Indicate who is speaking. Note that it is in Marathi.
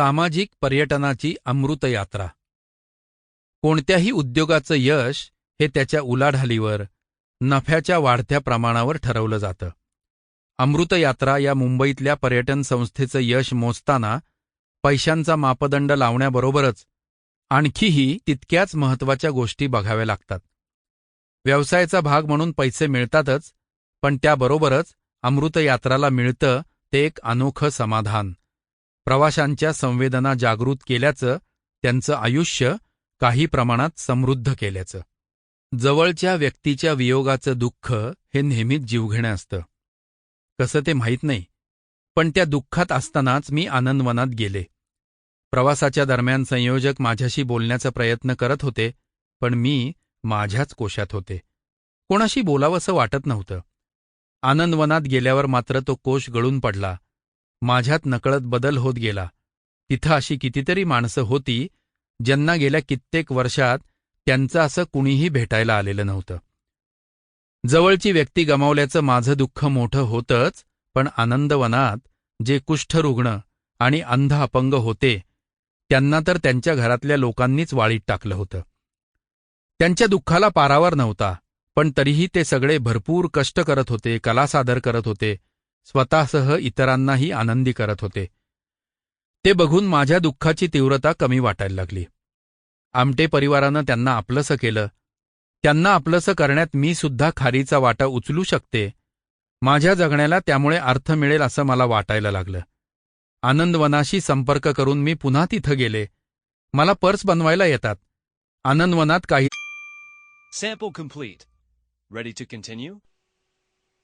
Speaker 1: सामाजिक पर्यटनाची अमृतयात्रा. कोणत्याही उद्योगाचं यश हे त्याच्या उलाढालीवर नफ्याच्या वाढत्या प्रमाणावर ठरवलं जातं. अमृतयात्रा या मुंबईतल्या पर्यटन संस्थेचं यश मोजताना पैशांचा मापदंड लावण्याबरोबरच आणखीही तितक्याच महत्त्वाच्या गोष्टी बघाव्या लागतात. व्यवसायाचा भाग म्हणून पैसे मिळतातच पण त्याबरोबरच अमृतयात्राला मिळतं ते एक अनोखं समाधान. प्रवाशांच्या संवेदना जागृत केल्याचं त्यांचं आयुष्य काही प्रमाणात समृद्ध केल्याचं. जवळच्या व्यक्तीच्या वियोगाचं दुःख हे नेहमीच जीवघेणं असतं. कसं ते माहीत नाही पण त्या दुःखात असतानाच मी आनंदवनात गेले. प्रवासाच्या दरम्यान संयोजक माझ्याशी बोलण्याचा प्रयत्न करत होते पण मी माझ्याच कोशात होते. कोणाशी बोलावंसं वाटत नव्हतं. आनंदवनात गेल्यावर मात्र तो कोश गळून पडला. माझ्यात नकळत बदल होत गेला. तिथं अशी कितीतरी माणसं होती ज्यांना गेल्या कित्येक वर्षात त्यांचं असं कुणीही भेटायला आलेलं नव्हतं. जवळची व्यक्ती गमावल्याचं माझं दुःख मोठं होतंच पण आनंदवनात जे कुष्ठरुग्ण आणि अंध अपंग होते त्यांना तर त्यांच्या घरातल्या लोकांनीच वाळीत टाकलं होतं. त्यांच्या दुःखाला पारावर नव्हता पण तरीही ते सगळे भरपूर कष्ट करत होते कला सादर करत होते स्वतःसह इतरांनाही आनंदी करत होते. ते बघून माझ्या दुःखाची तीव्रता कमी वाटायला लागली. आमटे परिवारानं त्यांना आपलंसं केलं. त्यांना आपलंसं करण्यात मी सुद्धा खारीचा वाटा उचलू शकते. माझ्या जगण्याला त्यामुळे अर्थ मिळेल असं मला वाटायला लागलं. आनंदवनाशी संपर्क करून मी पुन्हा तिथं गेले. मला पर्स बनवायला येतात. आनंदवनात काही